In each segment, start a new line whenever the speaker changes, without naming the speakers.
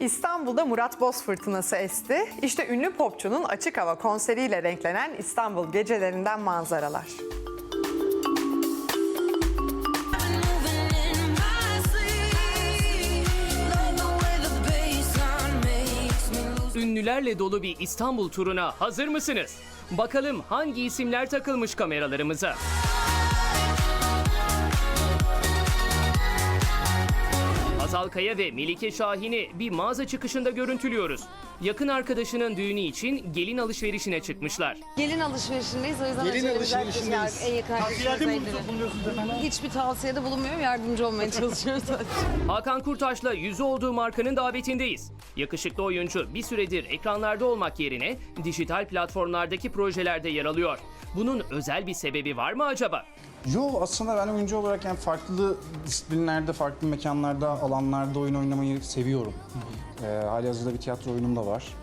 İstanbul'da Murat Boz fırtınası esti. İşte ünlü popçunun açık hava konseriyle renklenen İstanbul gecelerinden manzaralar.
Ünlülerle dolu bir İstanbul turuna hazır mısınız? Bakalım hangi isimler takılmış kameralarımıza? Hazal Kaya ve Melike Şahin'i bir mağaza çıkışında görüntülüyoruz. Yakın arkadaşının düğünü için gelin alışverişine çıkmışlar.
Gelin alışverişindeyiz o yüzden
Gelin
acele
alışverişindeyiz.
özellikle En yakın
Tavsiyelerde mi bulunuyorsunuz efendim?
Hiçbir tavsiyede bulunmuyorum. Yardımcı olmaya çalışıyoruz.
Hakan Kurtaş'la yüzü olduğu markanın davetindeyiz. Yakışıklı oyuncu bir süredir ekranlarda olmak yerine dijital platformlardaki projelerde yer alıyor. Bunun özel bir sebebi var mı acaba?
Yo aslında ben oyuncu olarak yani farklı disiplinlerde, farklı mekanlarda, alanlarda oyun oynamayı seviyorum. Ee, hali hazırda bir tiyatro oyunum da var.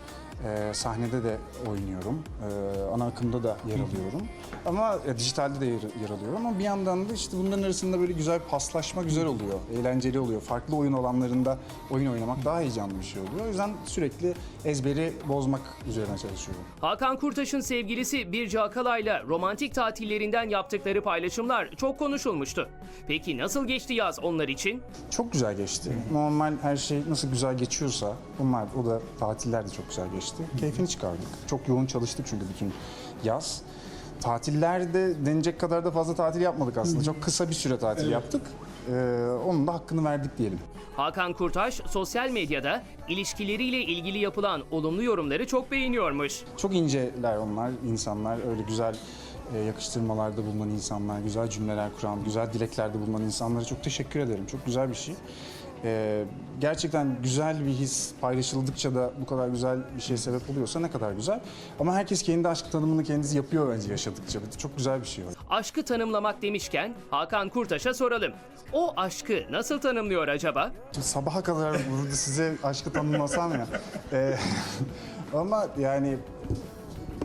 Ee, sahnede de oynuyorum. Ee, ana akımda da yer alıyorum. Ama e, dijitalde de yer, yer alıyorum. Ama bir yandan da işte bunların arasında böyle güzel paslaşma güzel oluyor. Eğlenceli oluyor. Farklı oyun alanlarında oyun oynamak daha heyecanlı bir şey oluyor. O yüzden sürekli ezberi bozmak üzerine çalışıyorum.
Hakan Kurtaş'ın sevgilisi Birce Akalay'la romantik tatillerinden yaptıkları paylaşımlar çok konuşulmuştu. Peki nasıl geçti yaz onlar için?
Çok güzel geçti. Normal her şey nasıl güzel geçiyorsa, onlar o da tatiller de çok güzel geçti. Keyfini çıkardık. Çok yoğun çalıştık çünkü bütün yaz. Tatillerde denecek kadar da fazla tatil yapmadık aslında. Çok kısa bir süre tatil yaptık. Ee, onun da hakkını verdik diyelim.
Hakan Kurtaş sosyal medyada ilişkileriyle ilgili yapılan olumlu yorumları çok beğeniyormuş.
Çok inceler onlar, insanlar. Öyle güzel e, yakıştırmalarda bulunan insanlar, güzel cümleler kuran, güzel dileklerde bulunan insanlara çok teşekkür ederim. Çok güzel bir şey. Ee, gerçekten güzel bir his paylaşıldıkça da bu kadar güzel bir şeye sebep oluyorsa ne kadar güzel. Ama herkes kendi aşk tanımını kendisi yapıyor bence yaşadıkça. Çok güzel bir şey o.
Aşkı tanımlamak demişken Hakan Kurtaş'a soralım. O aşkı nasıl tanımlıyor acaba?
Şimdi sabaha kadar burada size aşkı tanımlasam ya. Ee, ama yani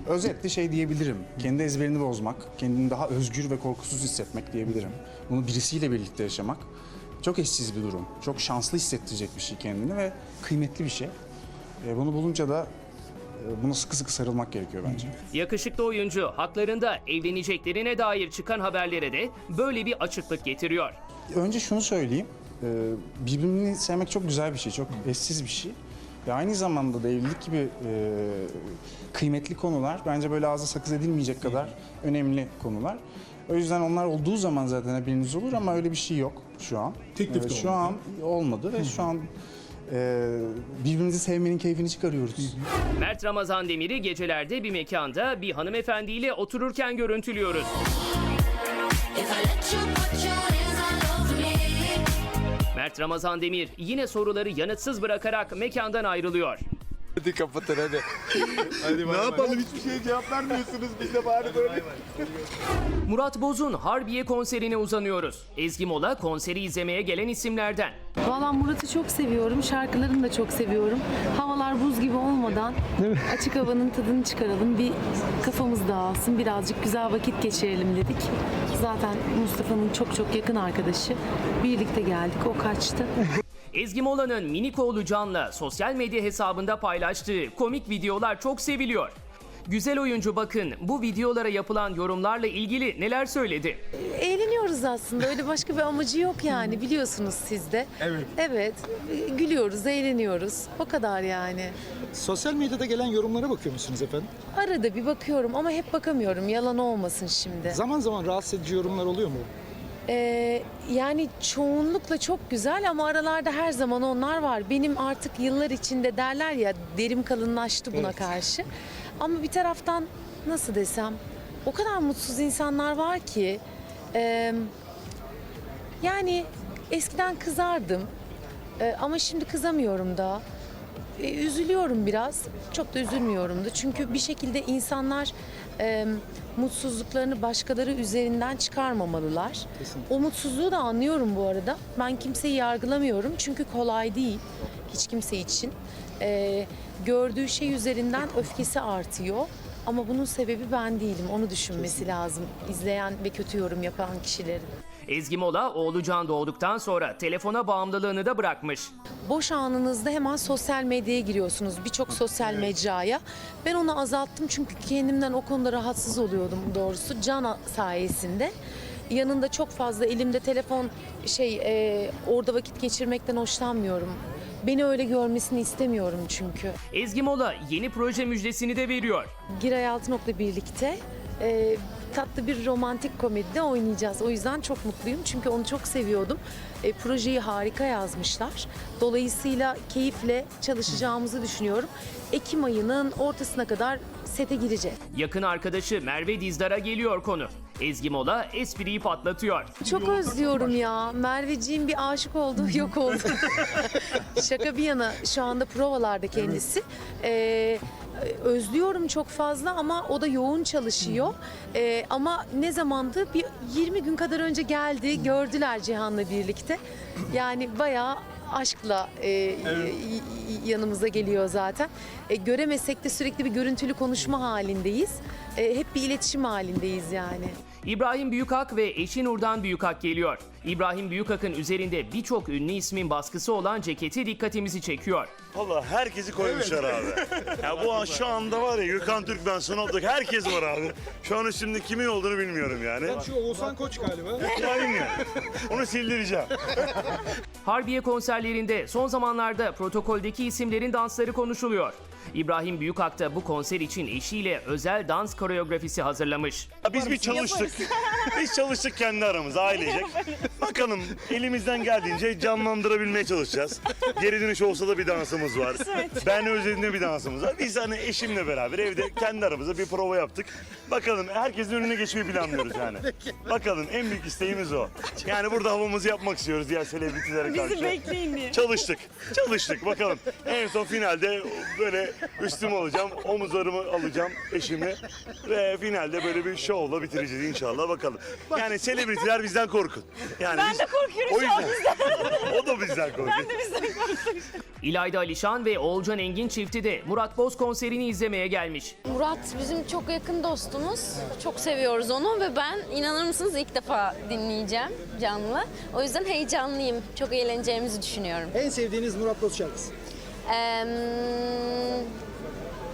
özetle şey diyebilirim. Kendi ezberini bozmak, kendini daha özgür ve korkusuz hissetmek diyebilirim. Bunu birisiyle birlikte yaşamak çok eşsiz bir durum. Çok şanslı hissettirecek bir şey kendini ve kıymetli bir şey. Ee, bunu bulunca da e, buna sıkı sıkı sarılmak gerekiyor bence.
Yakışıklı oyuncu haklarında evleneceklerine dair çıkan haberlere de böyle bir açıklık getiriyor.
Önce şunu söyleyeyim. Ee, Birbirini sevmek çok güzel bir şey, çok eşsiz bir şey. Ve aynı zamanda da evlilik gibi e, kıymetli konular bence böyle ağza sakız edilmeyecek kadar önemli konular. O yüzden onlar olduğu zaman zaten haberiniz olur ama öyle bir şey yok şu an.
Teklif de
Ee, Şu an olmadı ve şu an e, birbirimizi sevmenin keyfini çıkarıyoruz.
Mert Ramazan Demir'i gecelerde bir mekanda bir hanımefendiyle otururken görüntülüyoruz.
If I let you put your hands all over me.
Mert Ramazan Demir yine soruları yanıtsız bırakarak mekandan ayrılıyor.
Hadi kapatın hadi. hadi ne yapalım hiçbir şeye cevap vermiyorsunuz biz de bari böyle.
Murat Boz'un Harbiye konserine uzanıyoruz. Ezgi Mola konseri izlemeye gelen isimlerden.
Valla Murat'ı çok seviyorum. Şarkılarını da çok seviyorum. Havalar buz gibi olmadan açık havanın tadını çıkaralım. Bir kafamız dağılsın. Birazcık güzel vakit geçirelim dedik. Zaten Mustafa'nın çok çok yakın arkadaşı. Birlikte geldik. O kaçtı.
Ezgi Mola'nın minik oğlu Can'la sosyal medya hesabında paylaştığı komik videolar çok seviliyor. Güzel oyuncu bakın bu videolara yapılan yorumlarla ilgili neler söyledi.
Eğleniyoruz aslında. Öyle başka bir amacı yok yani. Biliyorsunuz siz de.
Evet.
Evet. Gülüyoruz, eğleniyoruz. O kadar yani.
Sosyal medyada gelen yorumlara bakıyor musunuz efendim?
Arada bir bakıyorum ama hep bakamıyorum. Yalan olmasın şimdi.
Zaman zaman rahatsız edici yorumlar oluyor mu?
Ee, yani çoğunlukla çok güzel ama aralarda her zaman onlar var. Benim artık yıllar içinde derler ya derim kalınlaştı buna
Evet.
karşı. Ama bir taraftan nasıl desem o kadar mutsuz insanlar var ki e, yani eskiden kızardım e, ama şimdi kızamıyorum da. E, üzülüyorum biraz. Çok da üzülmüyorum da. Çünkü bir şekilde insanlar e, mutsuzluklarını başkaları üzerinden çıkarmamalılar. O mutsuzluğu da anlıyorum bu arada. Ben kimseyi yargılamıyorum. Çünkü kolay değil hiç kimse için. E, gördüğü şey üzerinden öfkesi artıyor. Ama bunun sebebi ben değilim. Onu düşünmesi lazım. izleyen ve kötü yorum yapan kişilerin.
Ezgi Mola oğlu Can doğduktan sonra telefona bağımlılığını da bırakmış.
Boş anınızda hemen sosyal medyaya giriyorsunuz. Birçok sosyal mecraya. Ben onu azalttım çünkü kendimden o konuda rahatsız oluyordum doğrusu. Can sayesinde. Yanında çok fazla elimde telefon şey e, orada vakit geçirmekten hoşlanmıyorum. Beni öyle görmesini istemiyorum çünkü.
Ezgi Mola yeni proje müjdesini de veriyor.
Giray Altınok'la birlikte e, tatlı bir romantik komedide oynayacağız. O yüzden çok mutluyum çünkü onu çok seviyordum. E, projeyi harika yazmışlar. Dolayısıyla keyifle çalışacağımızı düşünüyorum. Ekim ayının ortasına kadar sete gireceğiz.
Yakın arkadaşı Merve Dizdar'a geliyor konu. Ezgi Mola espriyi patlatıyor.
Çok özlüyorum ya. Merveciğim bir aşık oldu, yok oldu. Şaka bir yana şu anda provalarda kendisi. Ee, özlüyorum çok fazla ama o da yoğun çalışıyor. Ee, ama ne zamandı? Bir 20 gün kadar önce geldi, gördüler Cihan'la birlikte. Yani bayağı aşkla e, y- yanımıza geliyor zaten. E, göremesek de sürekli bir görüntülü konuşma halindeyiz. E, hep bir iletişim halindeyiz yani.
İbrahim Büyükak ve eşi Nurdan Büyükak geliyor. İbrahim Büyükak'ın üzerinde birçok ünlü ismin baskısı olan ceketi dikkatimizi çekiyor.
Valla herkesi koymuşlar abi. Ya bu an şu anda var ya Gökhan Türkmen, Sunal'daki herkes var abi. Şu an üstümde kimin olduğunu bilmiyorum yani.
Şu Oğuzhan Koç galiba.
Aynen. Onu sildireceğim.
Harbiye konserlerinde son zamanlarda protokoldeki isimlerin dansları konuşuluyor. İbrahim Büyükak da bu konser için eşiyle özel dans koreografisi hazırlamış.
Biz bir çalıştık. Biz çalıştık kendi aramızda ailecek. Bakalım elimizden geldiğince canlandırabilmeye çalışacağız. Geri dönüş olsa da bir dansımız var. Ben özlediğimde bir dansımız var. Biz hani eşimle beraber evde kendi aramızda bir prova yaptık. Bakalım herkesin önüne geçmeyi planlıyoruz yani. Bakalım en büyük isteğimiz o. Yani burada havamızı yapmak istiyoruz diğer selebritilere karşı. Bizi bekleyin diye. Çalıştık. Çalıştık bakalım. En son finalde böyle üstümü alacağım, omuzlarımı alacağım eşimi ve finalde böyle bir şovla bitireceğiz inşallah bakalım. Yani selebritiler bizden korkun. Yani ben de korkuyorum o yüzden. o da bizden korkuyor.
İlayda Alişan ve Oğulcan Engin çifti de Murat Boz konserini izlemeye gelmiş.
Murat bizim çok yakın dostumuz. Çok seviyoruz onu ve ben inanır mısınız ilk defa dinleyeceğim canlı. O yüzden heyecanlıyım. Çok eğleneceğimizi düşünüyorum.
En sevdiğiniz Murat Boz şarkısı.
Eee,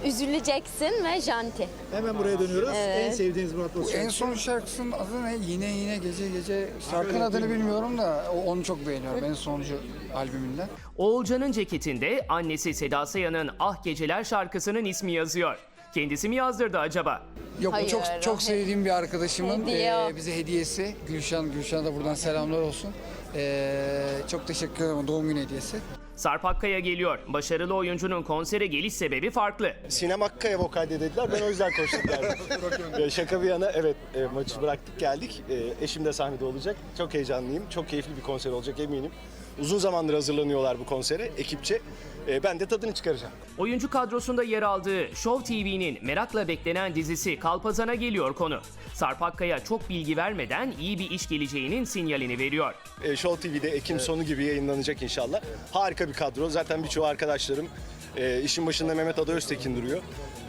üzüleceksin ve janti.
Hemen buraya dönüyoruz. En sevdiğiniz Murat Boz
En son şarkısının adı ne? Yine yine gece gece. Şarkının adını bilmiyorum da o- onu çok beğeniyorum. En sonuncu albümünden.
Oğulcan'ın ceketinde annesi Seda Sayan'ın Ah Geceler şarkısının ismi yazıyor. Kendisi mi yazdırdı acaba?
Yok
Hayır,
o çok çok sevdiğim bir arkadaşımın
Hediye o.
bize hediyesi. Gülşen Gülşen'e de buradan selamlar olsun. Eee, çok teşekkür ederim doğum günü hediyesi.
Sarp Akkaya geliyor. Başarılı oyuncunun konsere geliş sebebi farklı.
Sinem Akkaya vokal dediler. Ben o yüzden koştum geldim. Ya Şaka bir yana evet e, maçı bıraktık geldik. E, eşim de sahnede olacak. Çok heyecanlıyım. Çok keyifli bir konser olacak eminim. Uzun zamandır hazırlanıyorlar bu konsere ekipçe. E, ben de tadını çıkaracağım.
Oyuncu kadrosunda yer aldığı Show TV'nin merakla beklenen dizisi Kalpazan'a geliyor konu. Sarp Akkaya çok bilgi vermeden iyi bir iş geleceğinin sinyalini veriyor.
E, Show TV'de Ekim sonu gibi yayınlanacak inşallah. Harika bir kadro. Zaten birçoğu arkadaşlarım. E, işin başında Mehmet Ada Öztekin duruyor.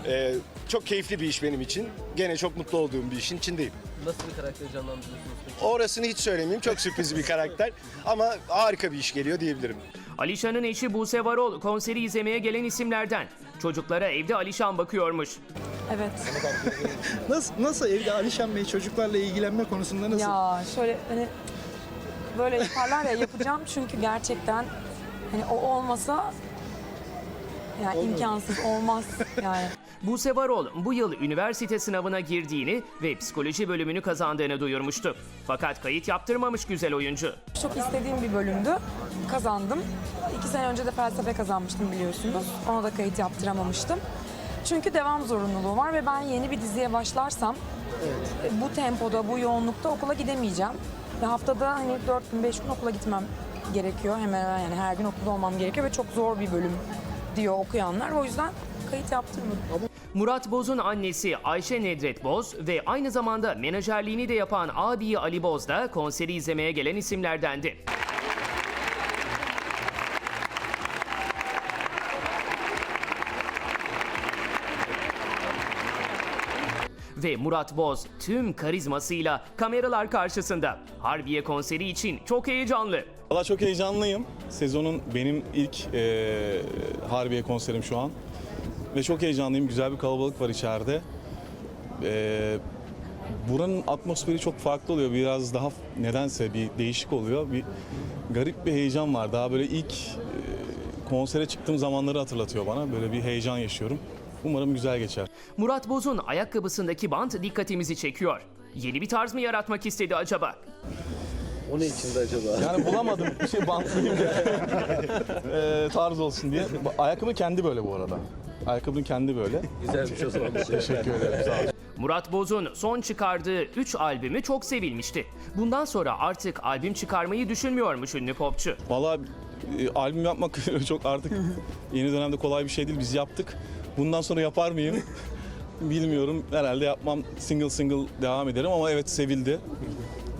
E, çok keyifli bir iş benim için. Gene çok mutlu olduğum bir işin içindeyim.
Nasıl bir karakter canlandırıyorsunuz peki?
Orasını hiç söylemeyeyim. Çok sürpriz bir karakter. Ama harika bir iş geliyor diyebilirim.
Alişan'ın eşi Buse Varol konseri izlemeye gelen isimlerden. Çocuklara evde Alişan bakıyormuş.
Evet.
Nasıl, nasıl evde Alişan Bey çocuklarla ilgilenme konusunda nasıl?
Ya şöyle hani böyle yaparlar ya yapacağım çünkü gerçekten hani o olmasa yani imkansız olmaz yani.
Buse Varol bu yıl üniversite sınavına girdiğini ve psikoloji bölümünü kazandığını duyurmuştu. Fakat kayıt yaptırmamış güzel oyuncu.
Çok istediğim bir bölümdü. Kazandım. İki sene önce de felsefe kazanmıştım biliyorsunuz. Ona da kayıt yaptıramamıştım. Çünkü devam zorunluluğu var ve ben yeni bir diziye başlarsam e, bu tempoda, bu yoğunlukta okula gidemeyeceğim. Ve haftada hani 4 gün, 5 gün okula gitmem gerekiyor. Hemen hemen yani her gün okulda olmam gerekiyor ve çok zor bir bölüm diyor okuyanlar. O yüzden kayıt yaptırmadım.
Murat Boz'un annesi Ayşe Nedret Boz ve aynı zamanda menajerliğini de yapan abiyi Ali Boz da konseri izlemeye gelen isimlerdendi. Ve Murat Boz tüm karizmasıyla kameralar karşısında. Harbiye konseri için çok heyecanlı.
Valla çok heyecanlıyım. Sezonun benim ilk e, Harbiye konserim şu an. Ve çok heyecanlıyım. Güzel bir kalabalık var içeride. E, buranın atmosferi çok farklı oluyor. Biraz daha nedense bir değişik oluyor. Bir garip bir heyecan var. Daha böyle ilk e, konsere çıktığım zamanları hatırlatıyor bana. Böyle bir heyecan yaşıyorum. Umarım güzel geçer.
Murat Boz'un ayakkabısındaki bant dikkatimizi çekiyor. Yeni bir tarz mı yaratmak istedi acaba?
O ne içinde acaba?
Yani bulamadım bir şey bantlayayım diye. E, tarz olsun diye. Ayakkabı kendi böyle bu arada. Ayakkabının kendi böyle.
Güzelmiş o zaman.
Teşekkür ederim. Sağ olun.
Murat Boz'un son çıkardığı 3 albümü çok sevilmişti. Bundan sonra artık albüm çıkarmayı düşünmüyormuş ünlü popçu.
Valla e, albüm yapmak çok artık yeni dönemde kolay bir şey değil. Biz yaptık. Bundan sonra yapar mıyım? Bilmiyorum. Herhalde yapmam. Single single devam ederim ama evet sevildi.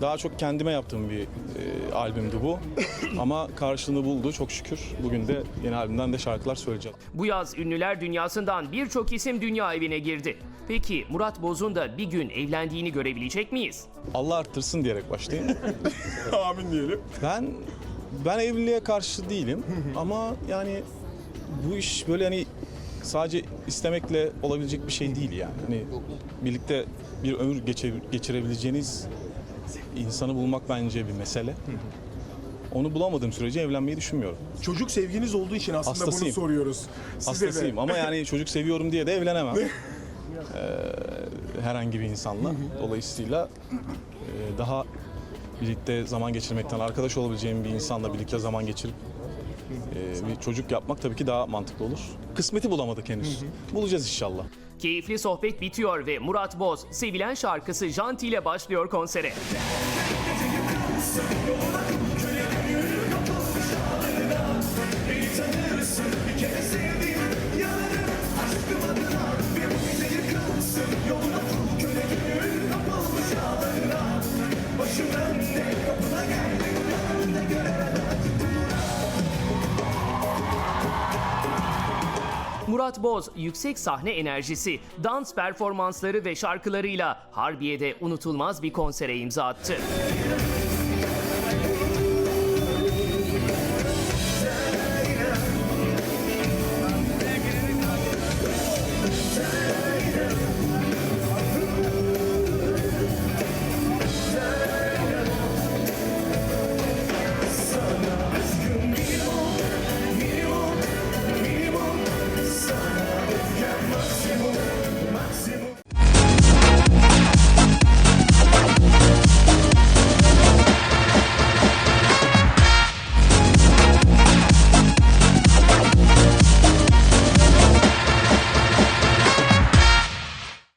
Daha çok kendime yaptığım bir e, albümdü bu. Ama karşılığını buldu çok şükür. Bugün de yeni albümden de şarkılar söyleyeceğim.
Bu yaz ünlüler dünyasından birçok isim dünya evine girdi. Peki Murat Boz'un da bir gün evlendiğini görebilecek miyiz?
Allah arttırsın diyerek başlayayım.
Amin diyelim.
Ben ben evliliğe karşı değilim ama yani bu iş böyle hani sadece istemekle olabilecek bir şey değil yani. Hani birlikte bir ömür geçirebileceğiniz insanı bulmak bence bir mesele. Onu bulamadığım sürece evlenmeyi düşünmüyorum.
Çocuk sevginiz olduğu için aslında bunu
Hastasıyım.
soruyoruz. Size
Hastasıyım
de.
ama yani çocuk seviyorum diye de evlenemem. Ee, herhangi bir insanla. Dolayısıyla e, daha birlikte zaman geçirmekten, arkadaş olabileceğim bir insanla birlikte zaman geçirip e, bir çocuk yapmak tabii ki daha mantıklı olur. Kısmeti bulamadık henüz. Bulacağız inşallah.
Keyifli sohbet bitiyor ve Murat Boz sevilen şarkısı Janti ile başlıyor konsere. Murat Boz yüksek sahne enerjisi, dans performansları ve şarkılarıyla Harbiye'de unutulmaz bir konsere imza attı.